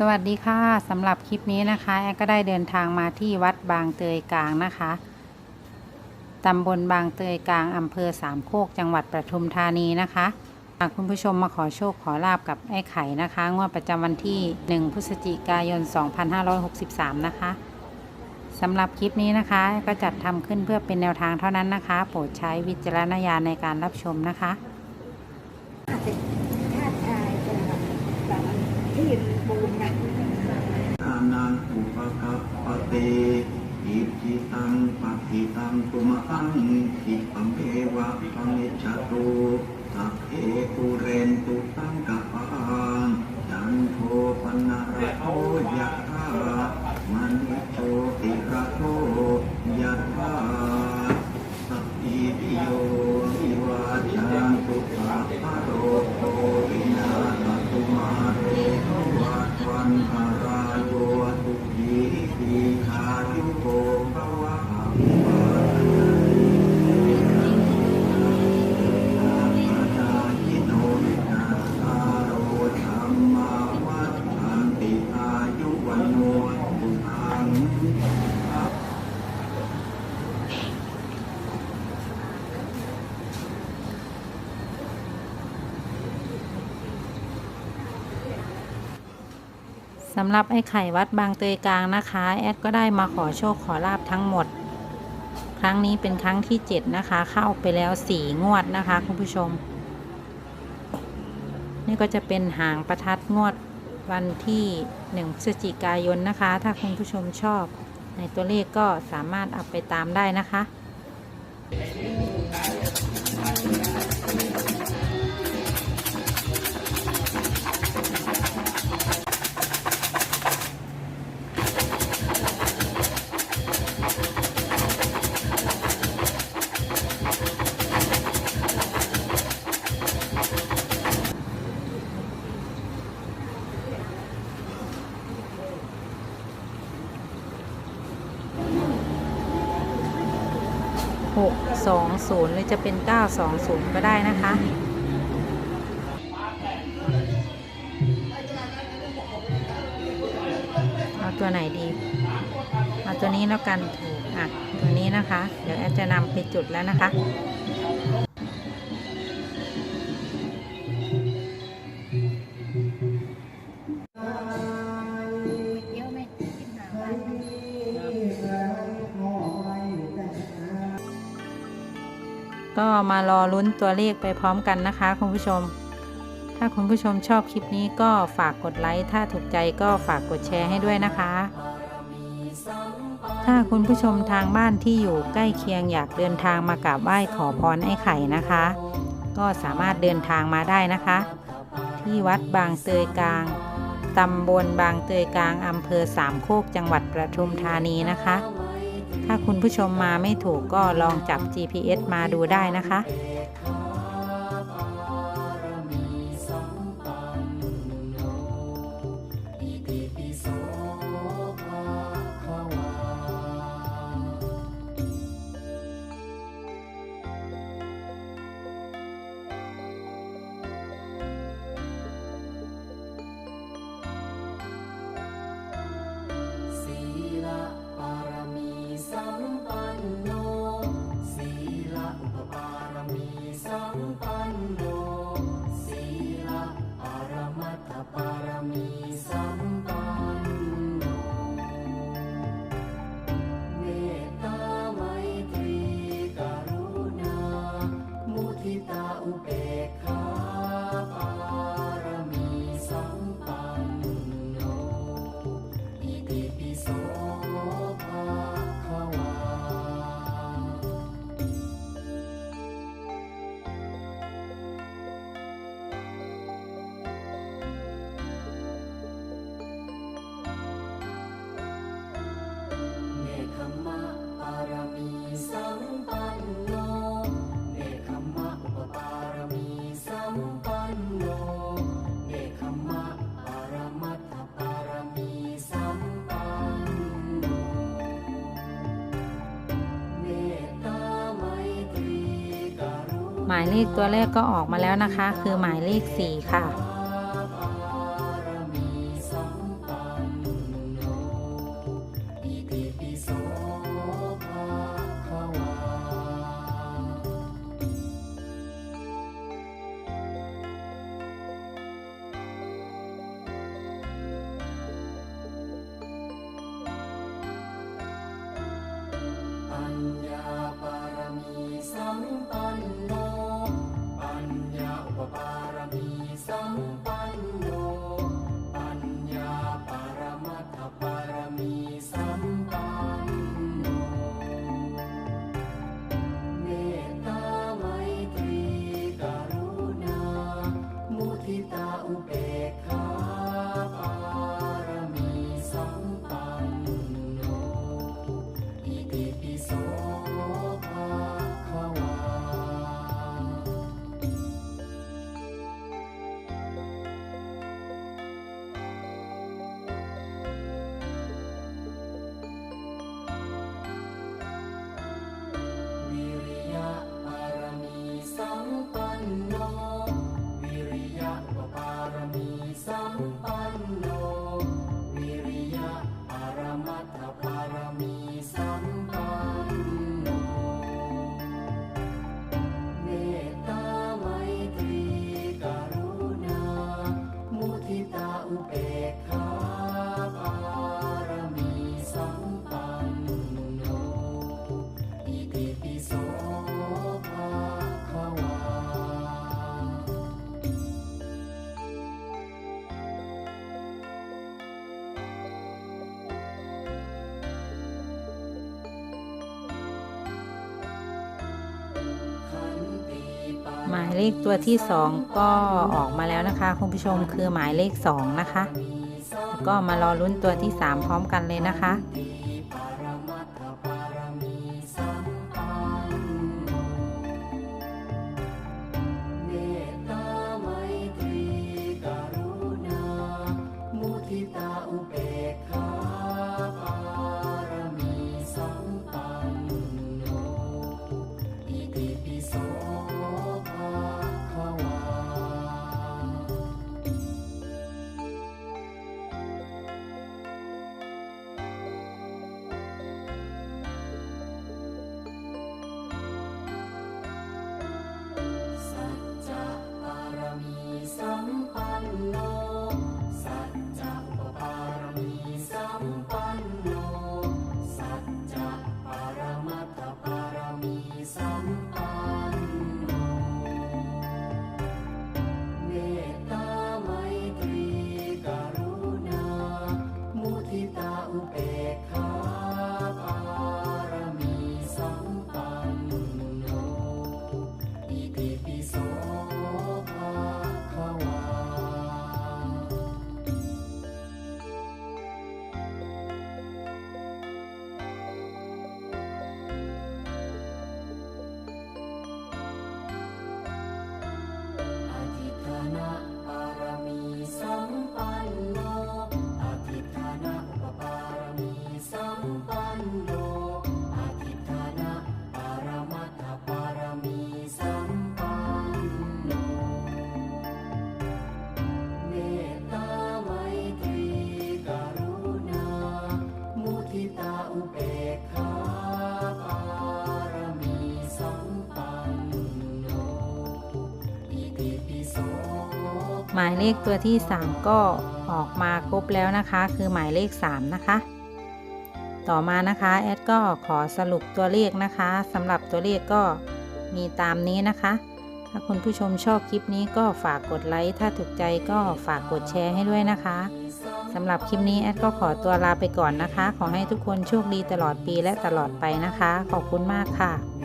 สวัสดีค่ะสำหรับคลิปนี้นะคะแอดก็ได้เดินทางมาที่วัดบางเตยกลางนะคะตำบลบางเตยกลางอำเภอสามโคกจังหวัดประทุมธานีนะคะหากคุณผู้ชมมาขอโชคขอลาบกับไอ้ไข่นะคะงวดประจำวันที่ 1 พฤศจิกายน 2563 นะคะสำหรับคลิปนี้นะคะ ก็จัดทำขึ้นเพื่อเป็นแนวทางเท่านั้นนะคะ โปรดใช้วิจารณญาณในการรับชมนะคะอาจจะท่ ทายจะแบบแบบที่ปูนนะอานังอุปกัปปเตอิจิตังปะทิตังตุมหังอิปังเทวะปังเอชตุสัพเพปุเรนตุตังกปปานจันโทปนาระโทยะธามณิโชติระโท สำหรับไอ้ไข่วัดบางเตยกลางนะคะ แอดก็ได้มาขอโชคขอลาบทั้งหมด ครั้งนี้เป็นครั้งที่ 7 นะคะ เข้าไปแล้ว 4 งวดนะคะคุณผู้ชม นี่ก็จะเป็นหางประทัดงวดวันที่1พฤศจิกายนนะคะ ถ้าคุณผู้ชมชอบ ในตัวเลขก็สามารถเอาไปตามได้นะคะ 620 หรือจะเป็น 920 ก็ได้นะคะ เอาตัวไหนดี เอาตัวนี้แล้วกันถูกอะตัวนี้นะคะ เดี๋ยวแอดจะนำไปจุดแล้วนะคะ ก็มารอลุ้นตัวเลขไปพร้อมกันนะคะคุณผู้ชม ถ้าคุณผู้ชมชอบคลิปนี้ก็ฝากกดไลค์ ถ้าถูกใจก็ฝากกดแชร์ให้ด้วยนะคะ ถ้าคุณผู้ชมทางบ้านที่อยู่ใกล้เคียงอยากเดินทางมากราบไหว้ขอพรไอ้ไข่นะคะ ก็สามารถเดินทางมาได้นะคะ ที่วัดบางเตยกลางตำบลบางเตยกลางอำเภอสามโคกจังหวัดประทุมธานีนะคะ ถ้าคุณผู้ชมมาไม่ถูกก็ลองจับ GPS มาดูได้นะคะ หมายเลขตัวแรกก็ออกมาแล้วนะคะ คือหมายเลข 4 ค่ะ ปัญญาปารมีสัมปันโน Oh. หมายเลขตัวที่สองก็ออกมาแล้วนะคะคุณผู้ชมคือหมายเลขสองนะคะ แล้วก็มารอลุ้นตัวที่สามพร้อมกันเลยนะคะ หมายเลขตัวที่ 3 ก็ออกมาครบแล้วนะคะ คือหมายเลข 3 นะคะ ต่อมานะคะแอดก็ขอสรุปตัวเลขนะคะสำหรับตัวเลขก็มีตามนี้นะคะ ถ้าคุณผู้ชมชอบคลิปนี้ก็ฝากกดไลค์ถ้าถูกใจก็ฝากกดแชร์ให้ด้วยนะคะสำหรับคลิปนี้แอดก็ขอตัวลาไปก่อนนะคะ ขอให้ทุกคนโชคดีตลอดปีและตลอดไปนะคะ ขอบคุณมากค่ะ